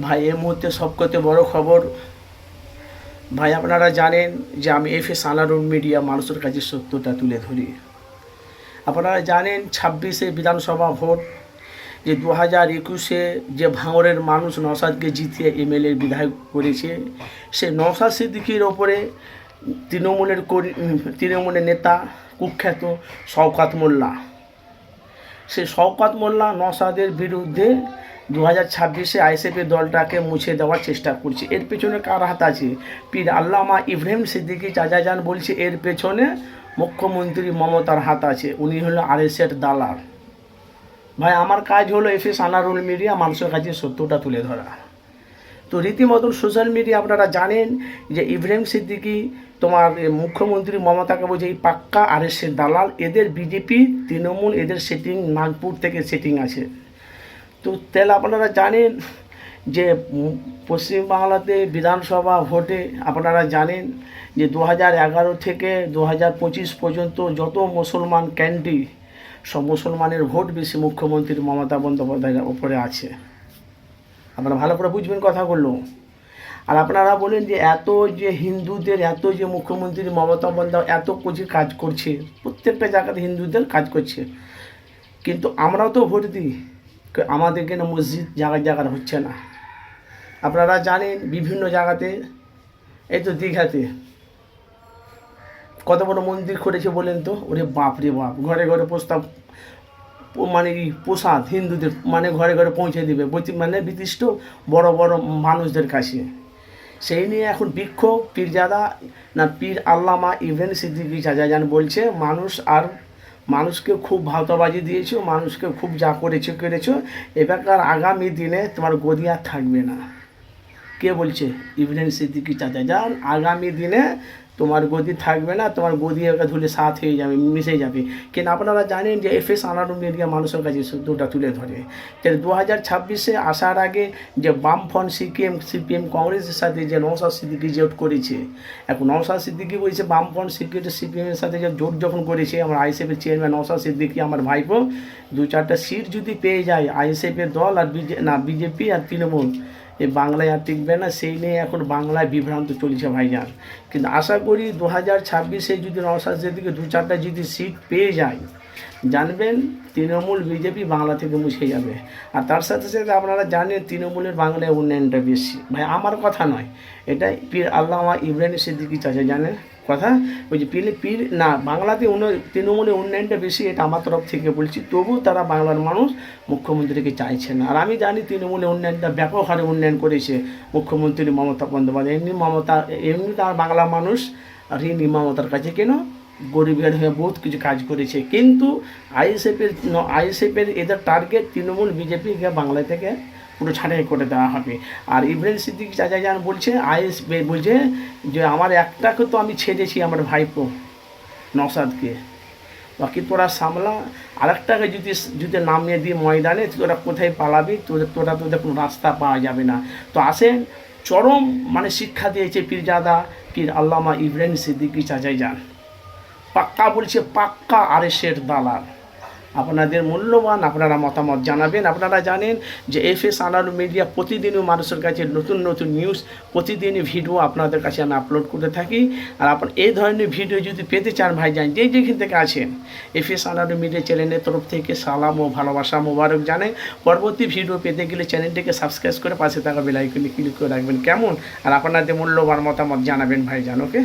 ভাই এই মুহূর্তে সবকতে বড় খবর, ভাই, আপনারা জানেন যে আমি এফ এস আনারুল মিডিয়া মানুষের কাছে সত্যটা তুলে ধরি। আপনারা জানেন ছাব্বিশে বিধানসভা ভোট, যে দু হাজার একুশে যে ভাঙরের মানুষ নসাদকে জিতিয়ে এমএলএ বিধায়ক করেছে, সে নসাদ সিদ্দিকির ওপরে তৃণমূলের তৃণমূলের নেতা কুখ্যাত শওকাত মোল্লা। সে শওকাত মোল্লা নসাদের বিরুদ্ধে দু হাজার ছাব্বিশে আইএসএফের দলটাকে মুছে দেওয়ার চেষ্টা করছে। এর পেছনে কার হাত আছে? পীর আল্লামা ইব্রাহিম সিদ্দিকি চাচাজান বলছে, এর পেছনে মুখ্যমন্ত্রী মমতার হাত আছে। উনি হলো আরএসের দালাল। ভাই, আমার কাজ হলো এফ এস আনারুল মিডিয়া, মানুষের কাছে সত্যটা তুলে ধরা। তো রীতিমতন সোশ্যাল মিডিয়া আপনারা জানেন যে ইব্রাহিম সিদ্দিকি, তোমার মুখ্যমন্ত্রী মমতাকে বলছে, এই পাক্কা আর এস দালাল, এদের বিজেপি, তৃণমূল, এদের সেটিং নাগপুর থেকে সেটিং আছে। তো তাহলে আপনারা জানেন যে পশ্চিমবাংলাতে বিধানসভা ভোটে আপনারা জানেন যে দু হাজার এগারো থেকে দু হাজার পঁচিশ পর্যন্ত যত মুসলমান ক্যান্ডি সব মুসলমানের ভোট বেশি মুখ্যমন্ত্রী মমতা বন্দ্যোপাধ্যায়ের ওপরে আছে। আপনারা ভালো করে বুঝবেন কথা কথাগুলো। আর আপনারা বলেন যে এত যে হিন্দুদের, এত যে মুখ্যমন্ত্রী মমতা বন্দ্যোপাধ্যায়, এত কিছু কাজ করছে, প্রত্যেকটা জায়গাতে হিন্দুদের কাজ করছে। কিন্তু আমরাও তো ভোট দিই। আমাদের কেন মসজিদ জায়গায় জায়গায় হচ্ছে না। আপনারা জানেন বিভিন্ন জায়গাতে, এই তো দীঘাতে, কত বড় মন্দির করেছে বলেন তো? ওরে বাপ রে বাপ, ঘরে ঘরে প্রস্তাব মানে প্রসাদ হিন্দুদের মানে ঘরে ঘরে পৌঁছে দেবে মানে বিশিষ্ট বড় বড় মানুষদের কাছে। সেই নিয়ে এখন বিক্ষোভ, পীরজাদা না পীর আল্লামা ইভেন সিদ্দিকি চাচাজান বলছে, মানুষ আর মানুষকে খুব ভাওতাবাজি দিয়েছ, মানুষকে খুব যা করেছ, কেড়েছো। এবারকার আগামী দিনে তোমার গদি আর থাকবে না। কে বলছে? ইভেন সিদ্দিকি চাচা? যান আগামী দিনে তোমার গদি থাকবে না, তোমার গদি একা ধুলে সাথ হয়ে যাবে, মিশে যাবে। কিন্তু আপনারা জানেন যে এফ এস আনারুল মিডিয়া মানুষের কাছে দুটা তুলে ধরে। তাহলে দু হাজার ছাব্বিশে আসার আগে যে বামফ্রন্ট সিপিএম সিপিএম কংগ্রেসের সাথে যে নৌসাদ সিদ্দিকি জোট করেছে, এখন নৌসাদ সিদ্দিকি বলছে বামফ্রন্ট সিপিএম, সিপিএমের সাথে যে জোট যখন করেছে, আমার আইএসএফের চেয়ারম্যান নৌসাদ সিদ্দিকি, আমার ভাইপো দু চারটা সিট যদি পেয়ে যায় আইএসএফের দল আর বিজে না, বিজেপি আর তৃণমূল এই বাংলায় আর টিকবে না, সেই নিয়ে এখন বাংলায় বিভ্রান্ত চলছে ভাইজান। কিন্তু আশা করি দু হাজার ছাব্বিশে যদি নওশাদ দিকে দু চারটা যদি সিট পেয়ে যায়, জানবেন তৃণমূল বিজেপি বাংলা থেকে মুছে যাবে। আর তার সাথে সাথে আপনারা জানেন তৃণমূলের বাংলায় উন্নয়নটা বেশি। ভাই, আমার কথা নয়, এটাই পীর আল্লামা ইব্রাহিম সিদ্দিকি চাচা জানেন কথা? ওই যে পীর পীর না, বাংলাতে উন্নয়ন তৃণমূলের উন্নয়নটা বেশি, এটা আমার তরফ থেকে বলছি। তবু তারা বাংলার মানুষ মুখ্যমন্ত্রীকে চাইছে না। আর আমি জানি তৃণমূলের উন্নয়নটা ব্যাপক হারে উন্নয়ন করেছে মুখ্যমন্ত্রী মমতা বন্দ্যোপাধ্যায়। এমনি মমতা এমনি তার বাংলা মানুষ ঋণী মমতার কাছে কেন? গরিবের হয়ে বহুত কিছু কাজ করেছে। কিন্তু আইএসএফের আইএসএফের এদের টার্গেট তৃণমূল বিজেপিকে বাংলা থেকে পুরো ছাড়াই করে দেওয়া হবে। আর ইব্রাহিম সিদ্দিক চাচা যান বলছে, আইএস বলছে যে, আমার একটাকে তো আমি ছেড়েছি আমার ভাইপো নসাদকে বাকি তোরা সামলা, আরেকটাকে যদি যদি নামিয়ে দিই ময়দানে তোরা কোথায় পালাবি? তোদের তোরা তোদের কোনো রাস্তা পাওয়া যাবে না। তো আসেন, চরম মানে শিক্ষা দিয়েছে পীরজাদা পীর আল্লামা ইব্রাহিম সিদ্দিকি চাচাই যান পাক্কা বলছে, পাক্কা আরেসের দালাল। আপনাদের মূল্যবান, আপনারা মতামত জানাবেন। আপনারা জানেন যে এফ এস আনার মিডিয়া প্রতিদিনই মানুষের কাছে নতুন নতুন নিউজ প্রতিদিনই ভিডিও আপনাদের কাছে আমি আপলোড করতে থাকি। আর আপনার এই ধরনের ভিডিও যদি পেতে চান ভাইজান, যে যেখান থেকে আছেন এফ এস আনার মিডিয়া চ্যানেলের তরফ থেকে সালাম ও ভালোবাসা, মোবারক জানাই। পরবর্তী ভিডিও পেতে গেলে চ্যানেলটিকে সাবস্ক্রাইব করে পাশে থাকা বেলাইকনে ক্লিক করে রাখবেন। কেমন? আর আপনাদের মূল্যবান মতামত জানাবেন ভাইজান ওকে